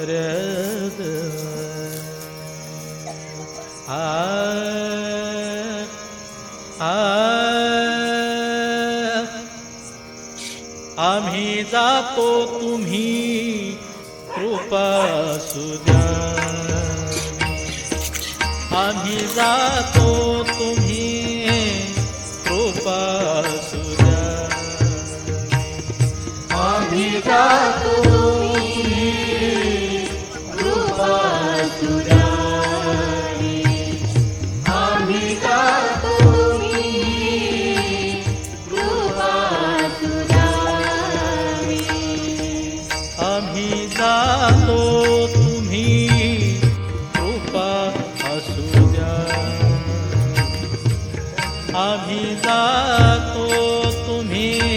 रद आ आम्ही जातो तुम्ही कृपा सुद्या आम्ही जातो तुम्ही कृपा सुद्या आम्ही जातो तो तुम्हें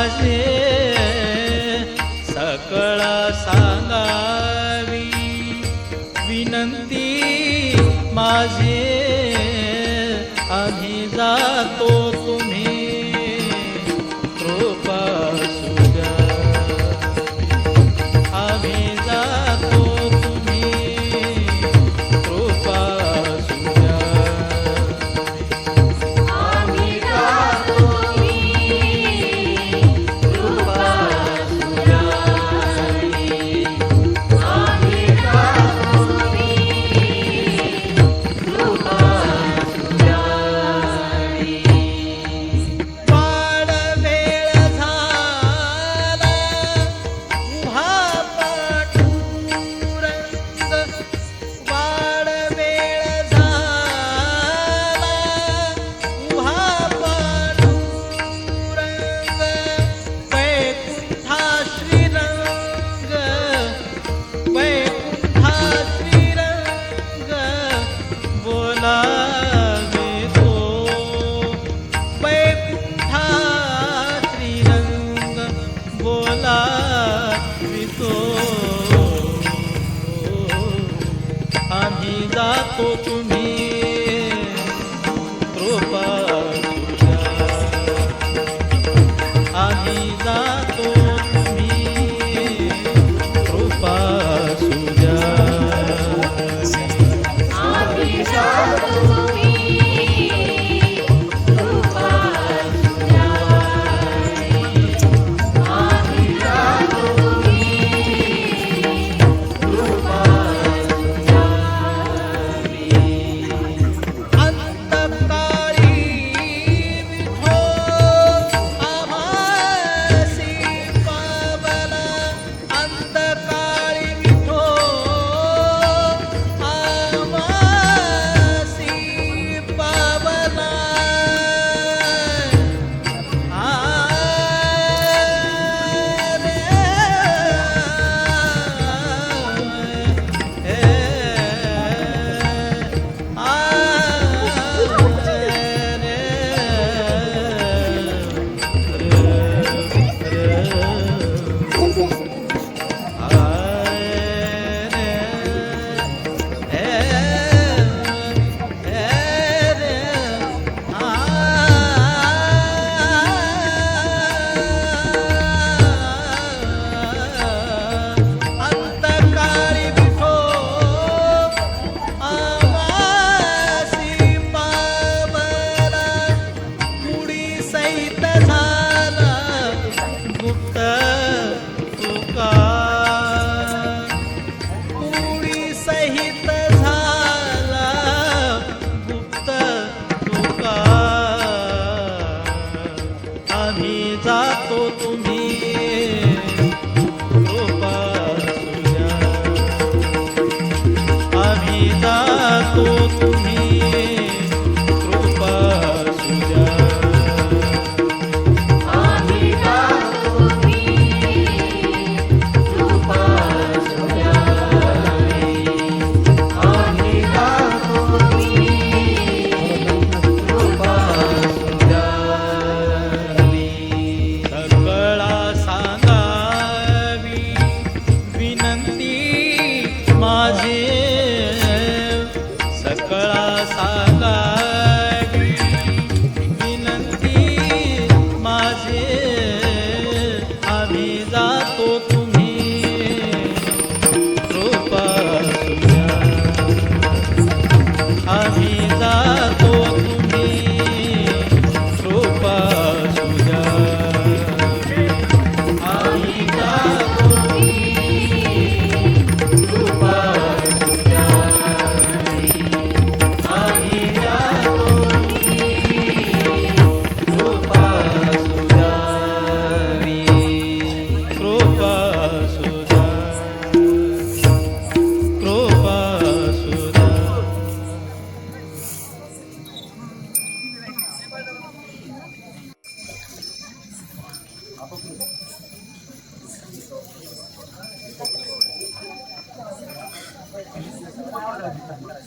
माझे सकळ सांगावी. विनंती माझे आम्ही जातो Paco Chumbi.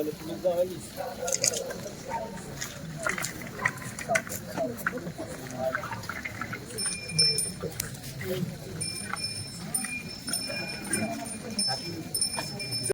dalit mo na alis.